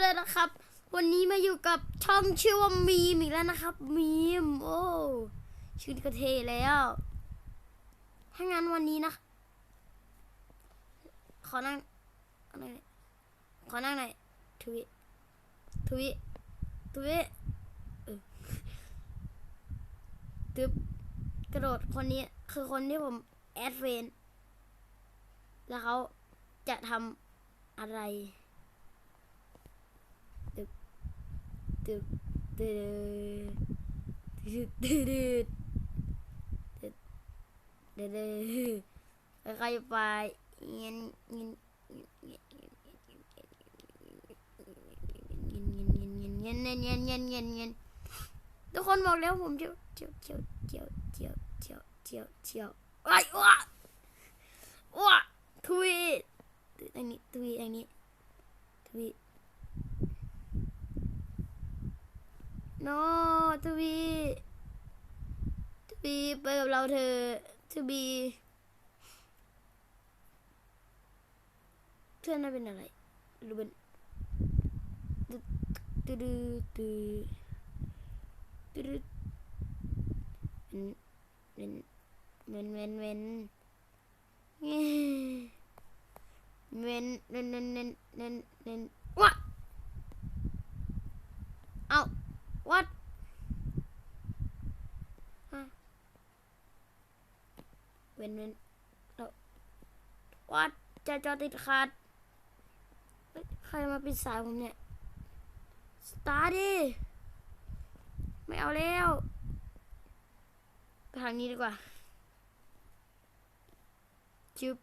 ด้วยนะครับ วันนี้มาอยู่กับช่องชื่อว่ามีมอีกแล้วนะครับ มีม โอ้ชื่อก็เทแล้ว ถ้างั้นวันนี้นะ ขอนั่งอาหน่อยขอนั่งหน่อยทวิทวิทวิเออตึบกระโดดคนนี้คือคนที่ผมแอดเฟนแล้วเขาจะทำอะไร ตึก ตึกตึกตึกตึกตึกใครไปเงี้ยเงี้ยเงี้ยเงี้ยเงี้ยเงี้ยเงี้ยเงี้ยเงี้ยเงี้ยทุกคนบอกแล้วผมเจียวเจียวเจียวเจียวเจียวเจียวเจียวเจียวไอ้ว้าว้าทวีตอันนี้ทวีตอันนี้ทวีต โนทวีทวีไปกับเราเธอทวีเพื่อนน่าเป็นอะไรรูเป็นตึ๊ดตึ๊ดตึ๊ดตึ๊ดเป็นเป็นเป็นเป็นเว้นเว้นเว้นเว้นเว้นว้าเอา what เว้นเว้น what จะจอติดขัด ใครมาปิดสายผมเนี่ย สตาร์ดิ ไม่เอาแล้วทางนี้ดีกว่าจุ๊บ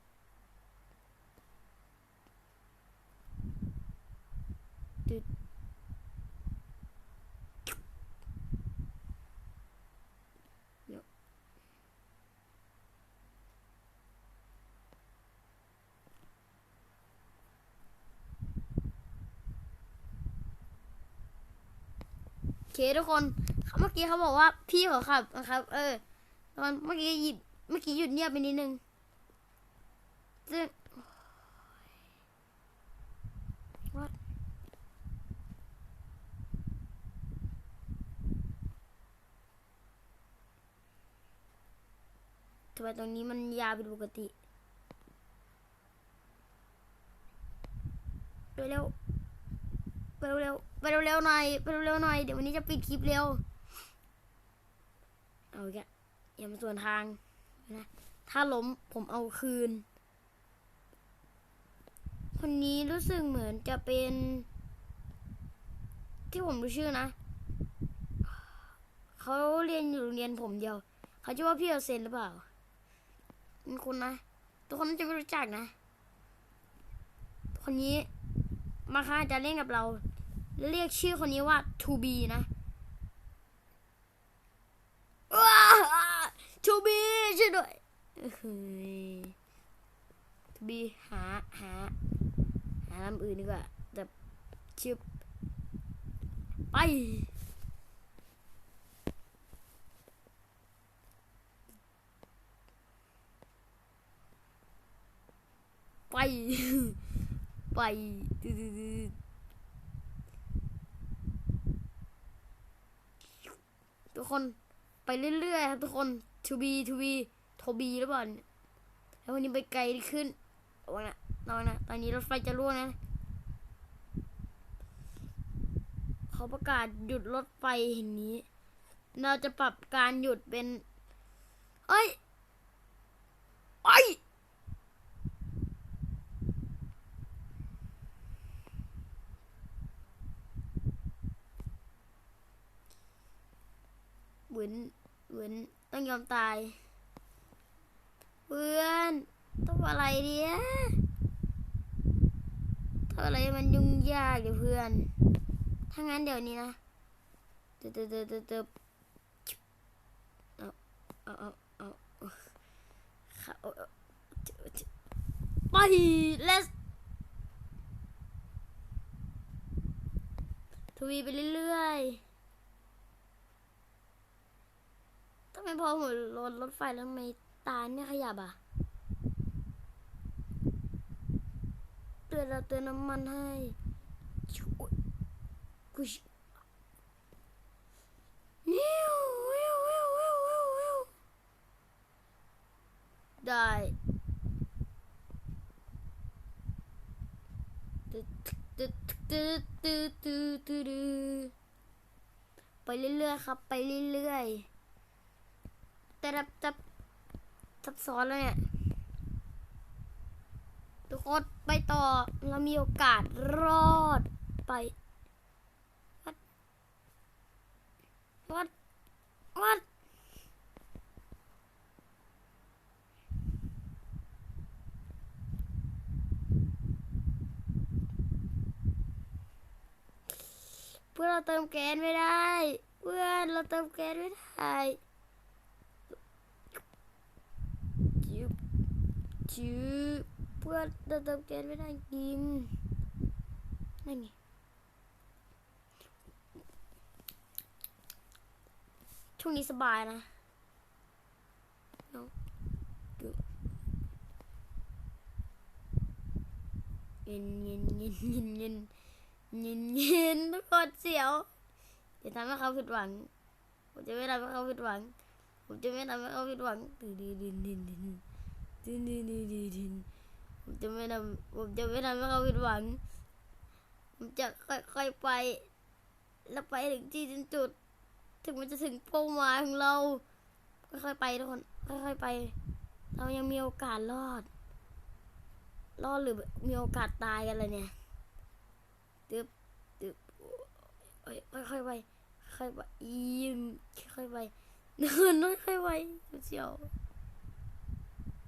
เคทุกคนเมื่อกี้เขาบอกว่าพี่เขาขับนะครับ เออตอนเมื่อกี้หยิบเมื่อกี้หยุดเงียบไปนิดนึงซึ่งทำไมตรงนี้มันยาวเป็นปกติไปเร็ว ไปเร็วๆไปเร็วๆหน่อยไปเร็วๆหน่อยเดี๋ยววันนี้จะปิดคลิปเร็วเอาอีกแล้วอย่ามาส่วนทางนะถ้าล้มผมเอาคืน คนนี้รู้สึกเหมือนจะเป็น ที่ผมรู้ชื่อนะเขาเรียนอยู่โรงเรียนผมเดียวเขาชื่อว่าพี่เอเซนหรือเปล่าเป็นคนนะ ทุกคนน่าจะไม่รู้จักนะ คนนี้ มาค่ะจะเล่นกับเรา เรียกชื่อคนนี้ว่า to B นะว้า to B ช่วยด้วยเฮ้ย to B หาหาหาลำอื่นดีกว่าแต่ชื่อไปไป ไปทุกคนไปเรื่อยๆครับทุกคน to be to be โทบีหรือเปล่าเนี่ยแล้ววันนี้ไปไกลขึ้นระวังนะระวังนะตอนนี้รถไฟจะร่วงนะ เขาประกาศหยุดรถไฟเห็นนี้ เราจะปรับการหยุดเป็น เอ้ย เอ้ย เหมือ นเหมือนต้องยอมตาย เพื่อนต้องอะไรเดียทำอะไรมันยุ่งยากเดี๋ยวเพื่อน ถ้างั้นเดี๋ยวนี้นะเติบเติบเติบเติบเอาเอาเอาเอาเอาเข้าเอาเอาไป let's ทวีไปเรื่อย ๆทำไมพอหัวรถรถไฟแล้วทำไมตาเนี่ยขยับอะเตือนเราเตือนน้ำมันให้ชุยกุชวิววิววิววิววิววิวได้ตึ๊ดตึ๊ดตึ๊ดตึ๊ดตึ๊ดตึ๊ดไปเรื่อยๆครับ ไปเรื่อยๆ แต่รับจับซับซ้อนแล้วเนี่ยทุกคนไปต่อเรามีโอกาสรอดไปวัดวัดวัดเพื่อเราเติมแก๊สไม่ได้ เพื่อนเราเติมแก๊สไม่ได้จิ๊บ จิ๊บเพื่อนเราเติมแก๊สไม่ได้จริงนั่นไงช่วงนี้สบายนะเนาะดูเย็นเย็นเย็นเย็นเย็นเย็นเย็นทุกคนเสียวจะทำให้เขาผิดหวัง ผมจะไม่ทำให้เขาผิดหวัง ผมจะไม่ทำให้เขาผิดหวังดื้อดื้อดื้อดื้อ ดื้อดื้อดื้อดื้อดื้อดื้อผมจะไม่ทำผมจะไม่ทำให้เขาผิดหวัง ผมจะค่อยๆไป แล้วไปถึงที่สิ้นจุด ถึงมันจะถึงเป้าหมายของเรา ค่อยๆไปทุกคน ค่อยๆไป เรายังมีโอกาสรอด รอดหรือมีโอกาสตายกันเลยเนี่ยตึบตึบค่อยๆไป ค่อยๆไปยิ้มค่อยๆไปเดินค่อยๆไปเสียว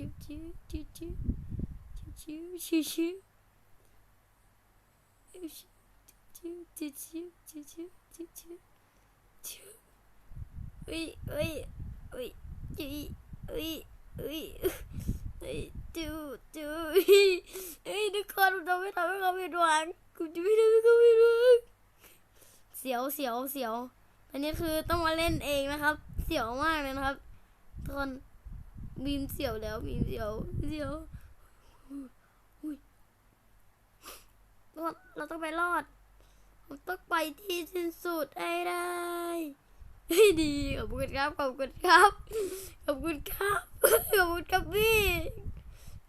do do do do do do do do do do do do do do เฮ้ยเฮ้ยเฮ้ยเฮ้ยเฮ้ยเฮ้ยเฮ้ยดูดูเฮ้ยทุกคนผมจะไม่ทำให้เขาผิดหวังกูจะไม่ทำให้เขาผิดหวังเสียวเสียวเสียวอันนี้คือต้องมาเล่นเองนะครับ เสียวมากเลยนะครับทุกคน บีมเสียวแล้วบีมเสียวเสียวอุ้ยเราต้องไปรอดผมต้องไปที่สิ้นสุดให้ได้เฮ้ดีขอบคุณครับขอบคุณครับขอบคุณครับขอบคุณครับพี่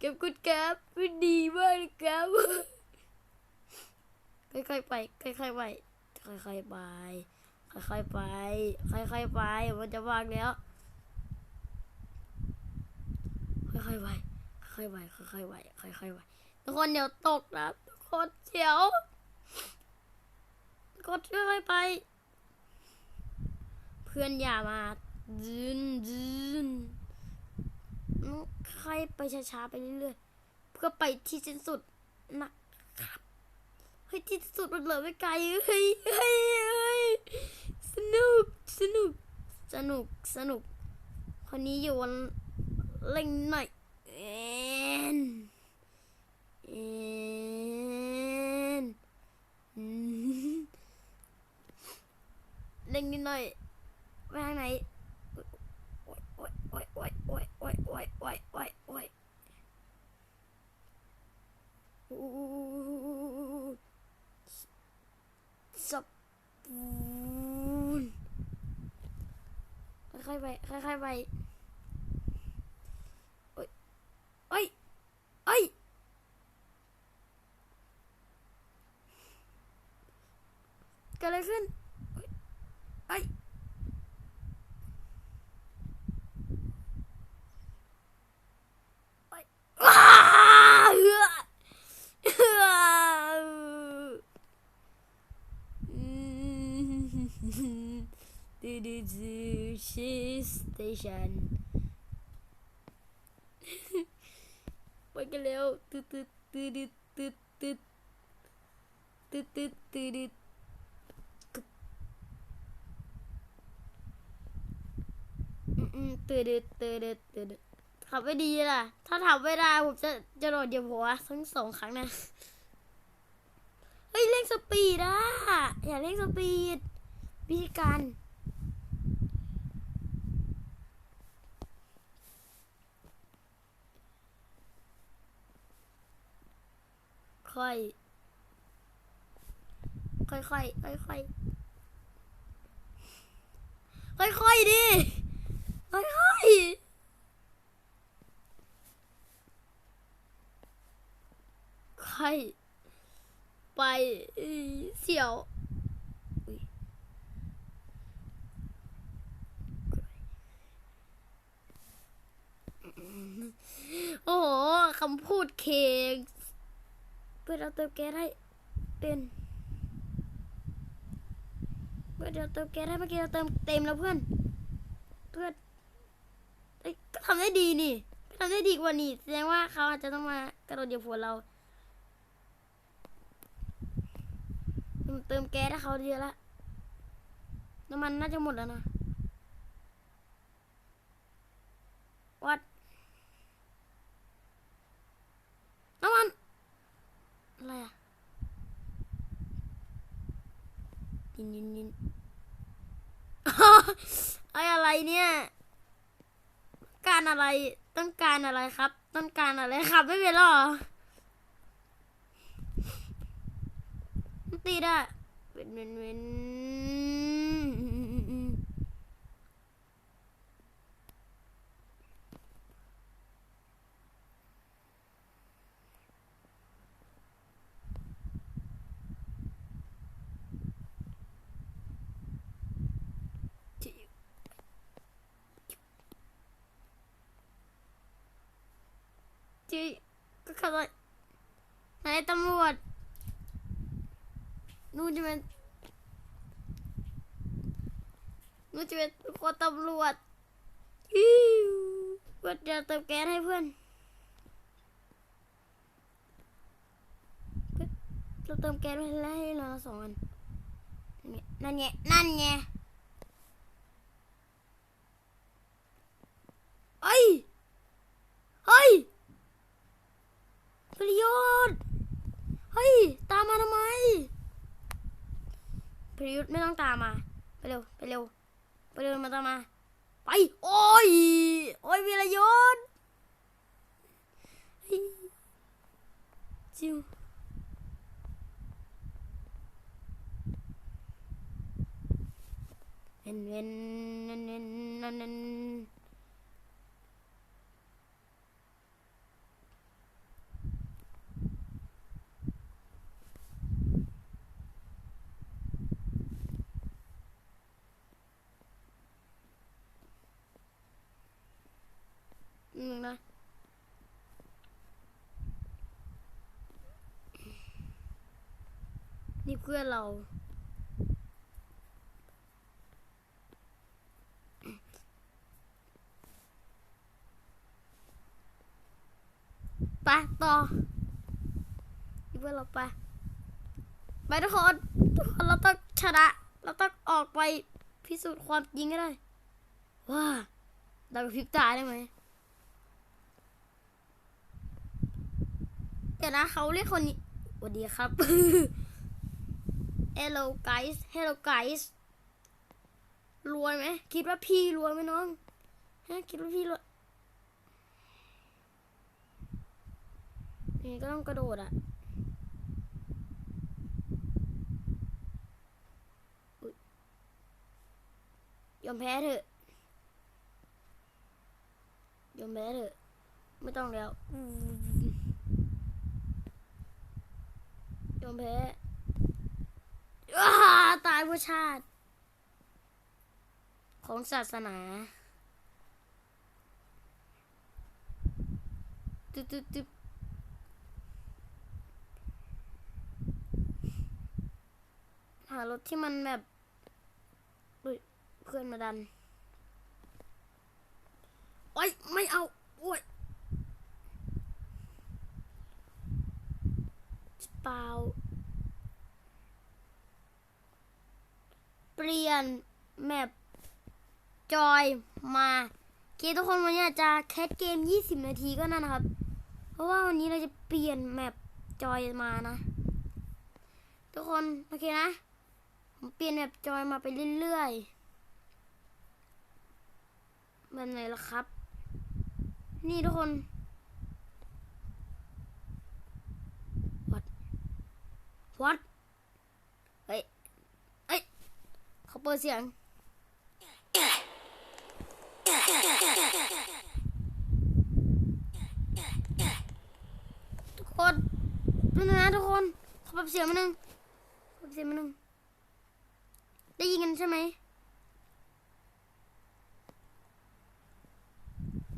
ขอบคุณครับพี่ดีมากเลยครับค่อยๆไปค่อยๆไปค่อยๆไปค่อยๆไปค่อยๆไปมันจะวางแล้วค่ อยๆไปค่อยๆไปค่อยๆไปค่อยๆไปทุกคนเดี๋ยวตกนะทุกคนเดี๋ยวกดค่อยๆไป เพื่อนอย่ามาดืนดืนค่อยไปช้าๆไปเรื่อยๆเพื่อไปที่สิ้นสุดนะครับเฮ้ยที่สุดมันเหลือไม่ไกลเฮ้ยเฮ้ยเฮ้ยสนุกสนุกสนุกสนุกคนนี้อยู่วันเล่งหน่อย เอ็นเอ็นอืมเล่งนิดหน่อยไปทางไหนโอ้ยโอ้ยโอ้ยโอ้ยโอ้ยโอ้ยโอ้ยโอ้ยโอ้ยโอ้ยโอ้ยสับปูนค่อยๆไปค่อยๆไปโอ้ยโอ้ยโอ้ยเกิดอะไรขึ้นโอ้ยโอ้ย ว้าวเหือเหืออืมดูดูดูชี สเตชันไปกันเร็วตึ๊ดตึ๊ดตึ๊ดตึ๊ดตึ๊ดตึ๊ดตึ๊ดตึ๊ดตึ๊ดอืมอืมตึ๊ดตึ๊ดตึ๊ดตึ๊ดตึ๊ดขับไม่ดีล่ะ ถ้าทำไม่ได้ผมจะจะโดดเหยียบหัวทั้งสองครั้งนะเฮ้ยเร่งสปีดอะอย่าเร่งสปีดวิธีการ ค่อยค่อยค่อยค่อยค่อยค่อยค่อยๆดิค่อยค่อยค่อยไปอีเสี่ยวโอ้โหคำพูดเคง เพื่อเราเติมแก๊สให้เป็นเพื่อเราเติมแก๊สให้เมื่อกี้เราเติมเต็มแล้วเพื่อน เพื่อนเอ้ก็ทำได้ดีนี่ก็ทำได้ดีกว่านี่แสดงว่าเขาอาจจะต้องมากระโดดเหยียบหัวเราเติมแก๊สให้เขาเยอะละน้ำมันน่าจะหมดแล้วนะวัดน้ำมัน อะไรอะ ยินยินยินไออะไรเนี่ย การอะไรต้องการอะไรครับ ต้องการอะไรครับ ไม่เป็นหรอตีได้เป็นเวนเวน จีก็ขโมยไหนตำรวจนู่นจะเป็นนู่นจะเป็นคนตำรวจอิวว่าจะเติมแก๊สให้เพื่อนเพื่อนเราเติมแก๊สไว้แล้วให้เราสองอันนั่นไงนั่นไงเอ้ยเฮ้ย ประโยชน์เฮ้ย ตามมาทำไมประยุทธ์ไม่ต้องตามมา ไปเร็ว ไปเร็ว ไปเร็วมาตามมา ไป โอ้ย โอ้ยวีรยศเฮ้ยจิวเว้นเว้นนั่นนั่นนั่นงนะ นี่ เพื่อนเรา ไปต่อเพื่อนเราไป ไปทุกคนทุกคนเราต้องชนะ เราต้องออกไปพิสูจน์ความจริงได้ว่าเรากับพริบตาได้ไหมเดี๋ยวนะเขาเรียกคนนี้สวัสดีครับ Hello guys Hello guys รวยไหมคิดว่าพี่รวยไหมน้องฮะคิดว่าพี่รวยนี่ก็ต้องกระโดดอะอุ๊ยยอมแพ้เถอะยอมแพ้เถอะ ไม่ต้องแล้วอืมยอมแพ้อ้า ตายเพื่อชาติ ของศาสนาตึ๊บตึ๊บตึ๊บหารถที่มันแบบอุ๊ยเพื่อนมาดัน โอ๊ย ไม่เอา โอ๊ยเปล่า ปลี่ยนแมปจอยมาโอเคทุกคนวันนี้จะแคสเกม 20 นาทีก็นั่นนะครับ เพราะว่าวันนี้เราจะเปลี่ยนแมปจอยมานะ ทุกคนโอเคนะผมเปลี่ยนแมปจอยมาไปเรื่อยๆแบบไหนล่ะครับ นี่ทุกคน what what ฮ้ย เอ้ย เขาเปิดเสียงทุกคนนั่นนะทุกคนขอปรับเสียงมาหนึ่งขอปรับเสียงมาหนึ่งได้ยินกันใช่ไหม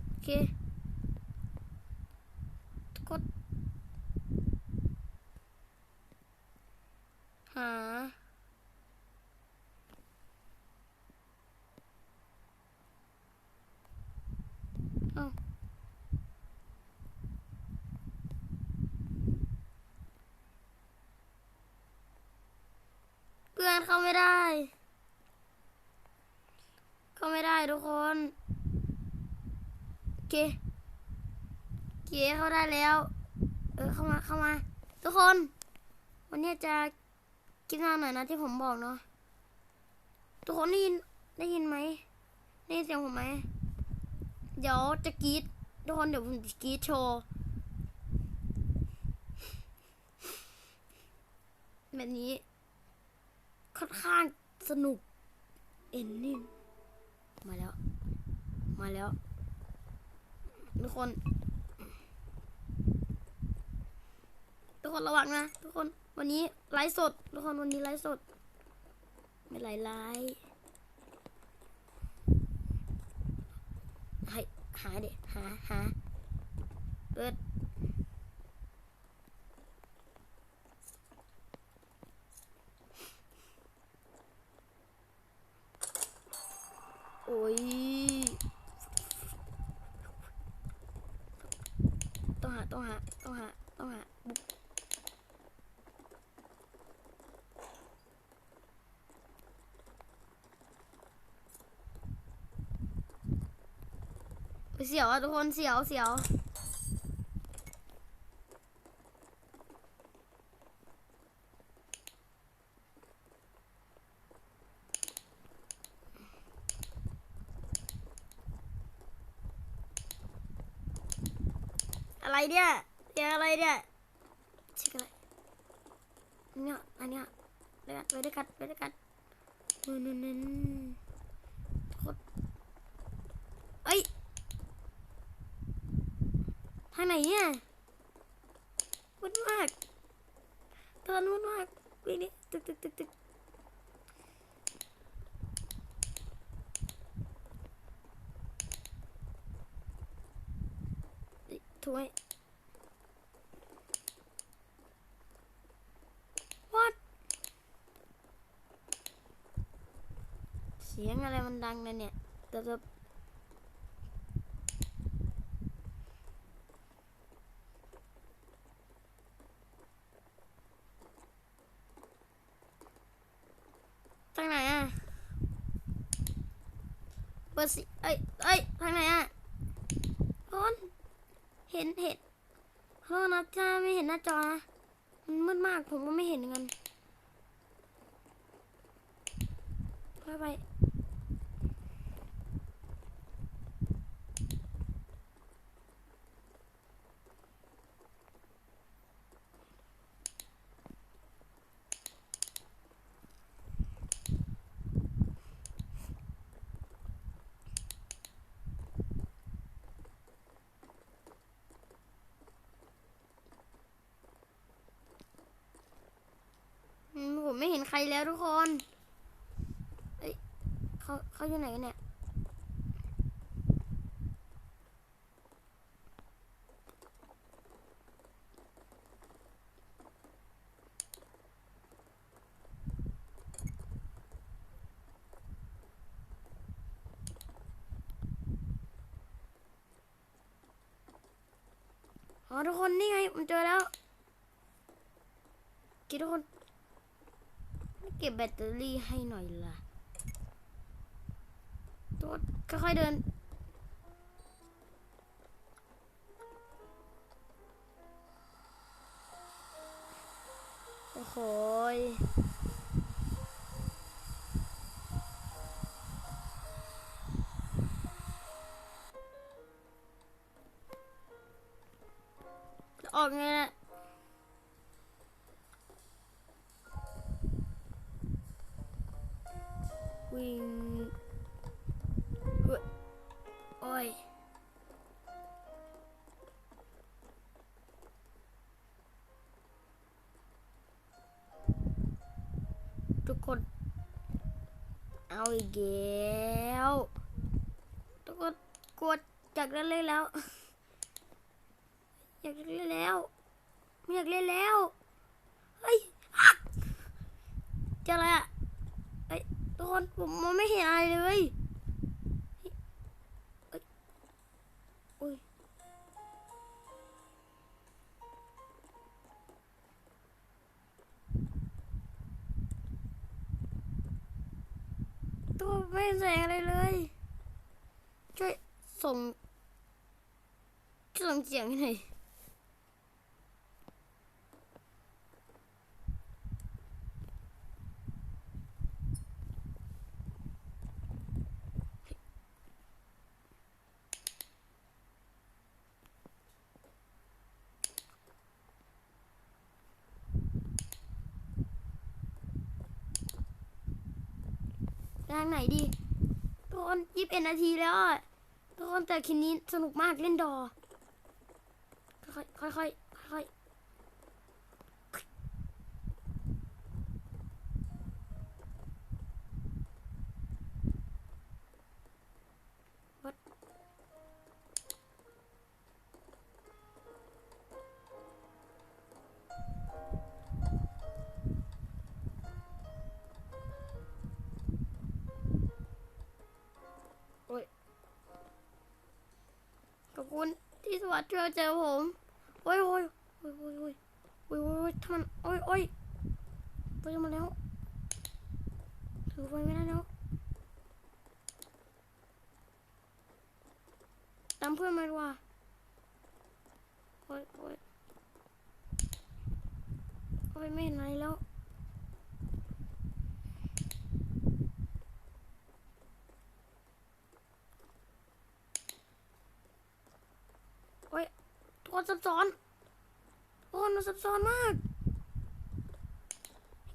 โอเคทุกคนหา เอ้าเพื่อนเข้าไม่ได้ เข้าไม่ได้ทุกคนโอ เคโอเคเข้าได้แล้ว เออเข้ามาเข้ามา ทุกคน วันนี้จะกินงานหน่อยนะที่ผมบอกเนาะทุกคนได้ยินได้ยินไหมได้ยินเสียงผมไหมเดี๋ยวจะกรีดทุกคนเดี๋ยวผมกรีดโชว์แบบนี้ ค่อนข้างสนุกเอ็นนิ่งมาแล้ว มาแล้ว ทุกคน ทุกคนระวังนะ ทุกคนวันนี้ไลฟ์สด ทุกคนวันนี้ไลฟ์สด ไม่ไลฟ์ไลฟ์ให้หาเด็หาหาเปิดโอ้ย ต้องหาต้องหา ต้องหา ต้องหาบุ๊กเฮ้ยเสียวอะทุกคนเสียวเสียว เนี่ยเสียงอะไรเนี่ยเช็คอะไรเนี่ยอันเนี้ยไปด้วยกันไปด้วยกันไปด้วยกันนู่นนู่นโคตรเอ้ยทางไหนเนี่ยวุ่นมากตอนวุ่นมากวิ่งนี่ตึกตึกตึกตึกถูกไหม What เสียงอะไรมัน ดังนะเนี่ยเติบทางไหนอะเปิดสิเอ้ยเอ้ยทางไหนอะคนเห็นเห็นโทษนะจ้าไม่เห็นหน้าจอนะมันมืดมากผมก็ไม่เห็นเหมือนกันไปไปอืมผมไม่เห็นใค รแล้วทุกคนเอ้ยเขาเขาอยู่ไหนกันเนี่ยอ๋อทุกคนนี่ไงผมเจอแล้วคิดทุกคน เก็บแบตเตอรี่ให้หน่อยล่ะทุกคนค่อยๆเดิน โอ้โหยจะออกไงนะ วิ่งเฮ้ยโอ้ยทุกคน เอาอีกแล้วทุกคนกดอยากเล่นเลยแล้ว อยากเล่นแล้วไม่อยากเล่นแล้ว เฮ้ยอะเจออะไรอะ ทุกคนผมมองไม่เห็นอะไรเลยอ้ยอุ้ยตัวไม่แสงอะไรเลย ช่วยส่งช่วยส่งเสียงให้หน่อย ดีทุกคนยี่สิบเอ็ดนาทีแล้วทุกคนแต่คืนนี้สนุกมากเล่นดอ ค่อยๆ ที่วัสดีเจอผมโอ้ยโอ้ยโอ้ยโอ้ยโอ้ยโอ้ยโอ้ยทำมันโอ้ยโอ้ยไปมาแล้วถือไปไม่ได้แล้วตามเพื่อนมาดีกว่าโอ้ยโอ้ยโอ้ยไม่เห็นอะไรแล้ว ทุกคนซับซ้อนทุกคนมันซับซ้อนมาก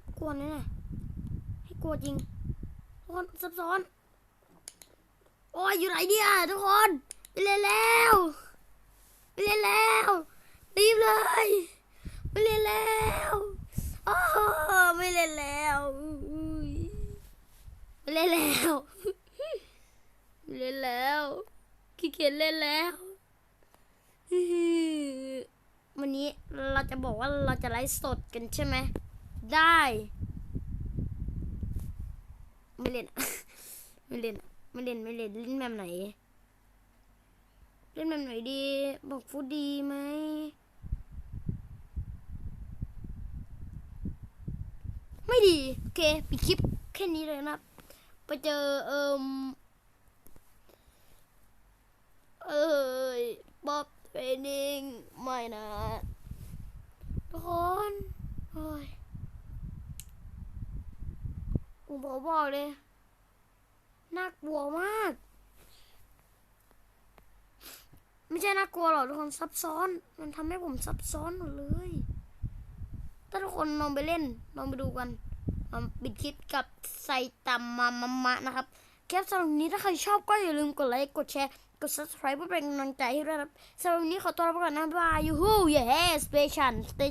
ให้กลัวแน่ๆให้กลัวจริงทุกคนซับซ้อน โอ้ยอยู่ไหนเนี่ยทุกคน ไปเล่นแล้วไปเล่นแล้วรีบเลยไปเล่นแล้วโอ้ไม่เล่นแล้วอุ้ยไม่เล่นแล้วไม่เล่นแล้วขี้เกียจเล่นแล้ว วันนี้เราจะบอกว่าเราจะไลฟ์สดกันใช่ไหม ได้ ไม่เล่น ไม่เล่น ไม่เล่น ไม่เล่น เล่นแบบไหน เล่นแบบไหนดี บอกฟูดดีไหมไม่ดี โอเคปิดคลิปแค่นี้เลยนะครับไปเจอเอิมเอ้ยบ๊อบ เทรนนิ่งไม่นะทุกคนโอ้ยผมบอกบอกเลย น่ากลัวมาก ไม่ใช่น่ากลัวหรอกทุกคนซับซ้อน มันทำให้ผมซับซ้อนหมดเลย ถ้าทุกคนลองไปเล่นลองไปดูกันลองปิดคลิปกับไซตัมามามะนะครับ แคปสำหรับวันนี้ถ้าใครชอบก็อย่าลืมกดไลค์ กดแชร์ กด subscribe เพื่อเป็นกำลังใจให้ด้วยครับสำหรับวันนี้ขอตัวลาไปก่อนนะบายยูฮูเย้สเปชัน